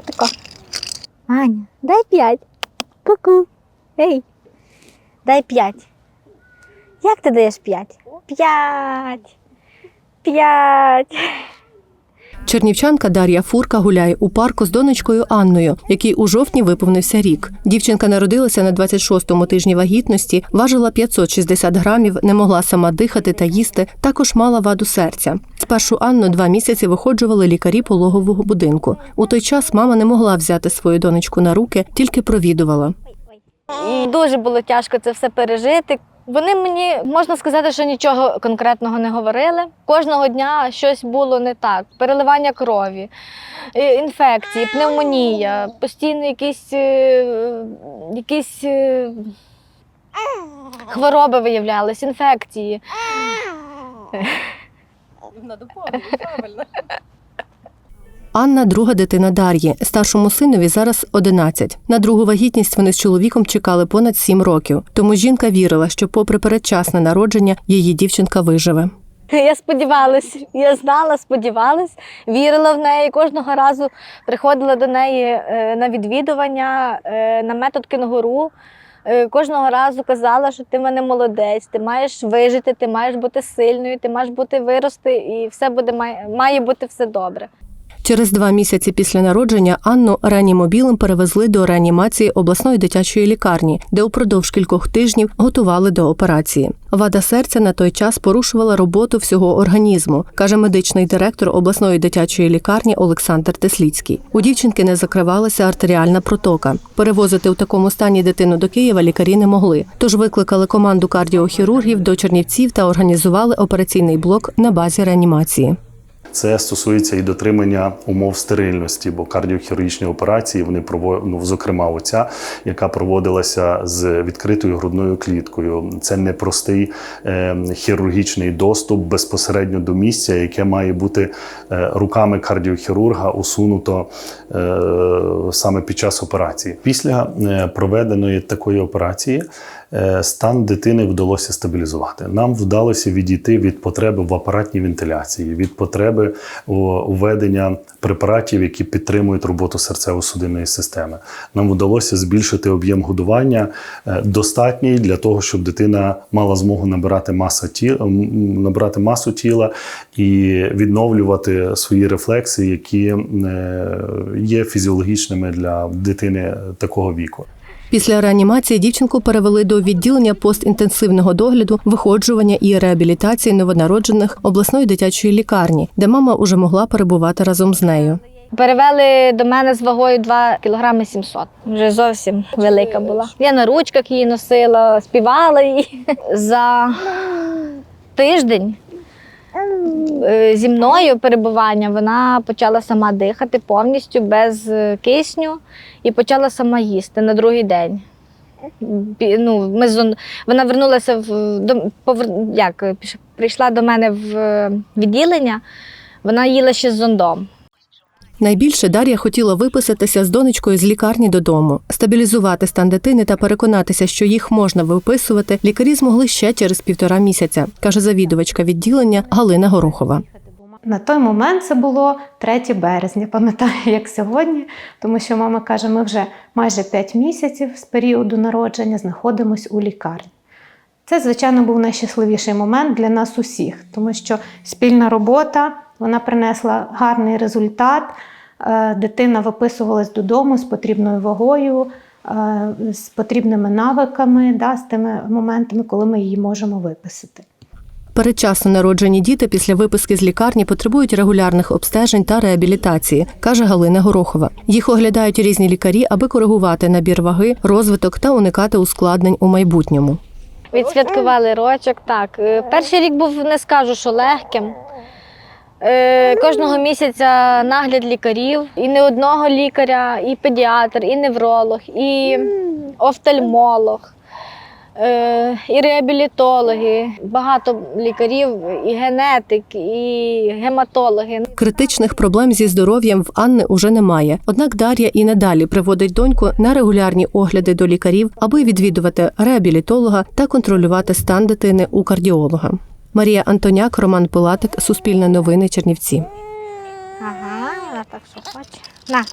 тако. Аня, дай п'ять. Ку-ку. Ей. Дай п'ять. Як ти даєш п'ять? П'ять. П'ять. Чернівчанка Дар'я Фурка гуляє у парку з донечкою Анною, якій у жовтні виповнився рік. Дівчинка народилася на 26-му тижні вагітності, важила 560 грамів, не могла сама дихати та їсти. Також мала ваду серця. Спершу Анну два місяці виходжували лікарі пологового будинку. У той час мама не могла взяти свою донечку на руки, тільки провідувала. Дуже було тяжко це все пережити. Вони мені можна сказати, що нічого конкретного не говорили. Кожного дня щось було не так: переливання крові, е, інфекції, пневмонія, постійно якісь, е, якісь е, хвороби виявлялись, інфекції. Анна друга дитина Дар'ї. Старшому синові зараз 11. На другу вагітність вони з чоловіком чекали понад 7 років. Тому жінка вірила, що, попри передчасне народження, її дівчинка виживе. Я сподівалась, я знала, сподівалась, вірила в неї. Кожного разу приходила до неї е, на відвідування е, на метод кінгуру. Е, Кожного разу казала, що ти в мене молодець, ти маєш вижити, ти маєш бути сильною, ти маєш бути вирости, і все буде має бути все добре. Через два місяці після народження Анну реанімобілем перевезли до реанімації обласної дитячої лікарні, де упродовж кількох тижнів готували до операції. Вада серця на той час порушувала роботу всього організму, каже медичний директор обласної дитячої лікарні Олександр Тесліцький. У дівчинки не закривалася артеріальна протока. Перевозити у такому стані дитину до Києва лікарі не могли. Тож викликали команду кардіохірургів до Чернівців та організували операційний блок на базі реанімації. Це стосується і дотримання умов стерильності, бо кардіохірургічні операції вони прово- ну, зокрема, оця, яка проводилася з відкритою грудною кліткою. Це непростий е, хірургічний доступ безпосередньо до місця, яке має бути е, руками кардіохірурга усунуто е, саме під час операції. Після е, проведеної такої операції стан дитини вдалося стабілізувати. Нам вдалося відійти від потреби в апаратній вентиляції, від потреби введення препаратів, які підтримують роботу серцево-судинної системи. Нам вдалося збільшити об'єм годування е, достатній для того, щоб дитина мала змогу набирати масу тіла, набирати масу тіла і відновлювати свої рефлекси, які е, є фізіологічними для дитини такого віку. Після реанімації дівчинку перевели до відділення постінтенсивного догляду, виходжування і реабілітації новонароджених обласної дитячої лікарні, де мама уже могла перебувати разом з нею. Перевели до мене з вагою 2 кг 700. Вже зовсім велика була. Я на ручках її носила, співала її. За тиждень зі мною перебування вона почала сама дихати повністю без е, кисню і почала сама їсти на другий день. Ну, ми зон... Вона вернулася в до... повер... як, е, прийшла до мене в е, відділення, вона їла ще з зондом. Найбільше Дар'я хотіла виписатися з донечкою з лікарні додому, стабілізувати стан дитини та переконатися, що їх можна виписувати. Лікарі змогли ще через півтора місяця, каже завідувачка відділення Галина Горохова. На той момент це було 3 березня, пам'ятаю, як сьогодні, тому що мама каже, ми вже майже 5 місяців з періоду народження знаходимось у лікарні. Це, звичайно, був найщасливіший момент для нас усіх, тому що спільна робота вона принесла гарний результат. Е, Дитина виписувалась додому з потрібною вагою, е, з потрібними навиками, да, з тими моментами, коли ми її можемо виписати. Передчасно народжені діти після виписки з лікарні потребують регулярних обстежень та реабілітації, каже Галина Горохова. Їх оглядають різні лікарі, аби коригувати набір ваги, розвиток та уникати ускладнень у майбутньому. Відсвяткували рочок, так. Е, Перший рік був, не скажу, що легким. Е, Кожного місяця нагляд лікарів, і не одного лікаря, і педіатр, і невролог, і офтальмолог, і реабілітологи, багато лікарів, і генетик, і гематологи. Критичних проблем зі здоров'ям в Анни уже немає. Однак Дар'я і надалі приводить доньку на регулярні огляди до лікарів, аби відвідувати реабілітолога та контролювати стан дитини у кардіолога. Марія Антоняк, Роман Пилатик, Суспільне новини, Чернівці. Ага, так що хоче. На.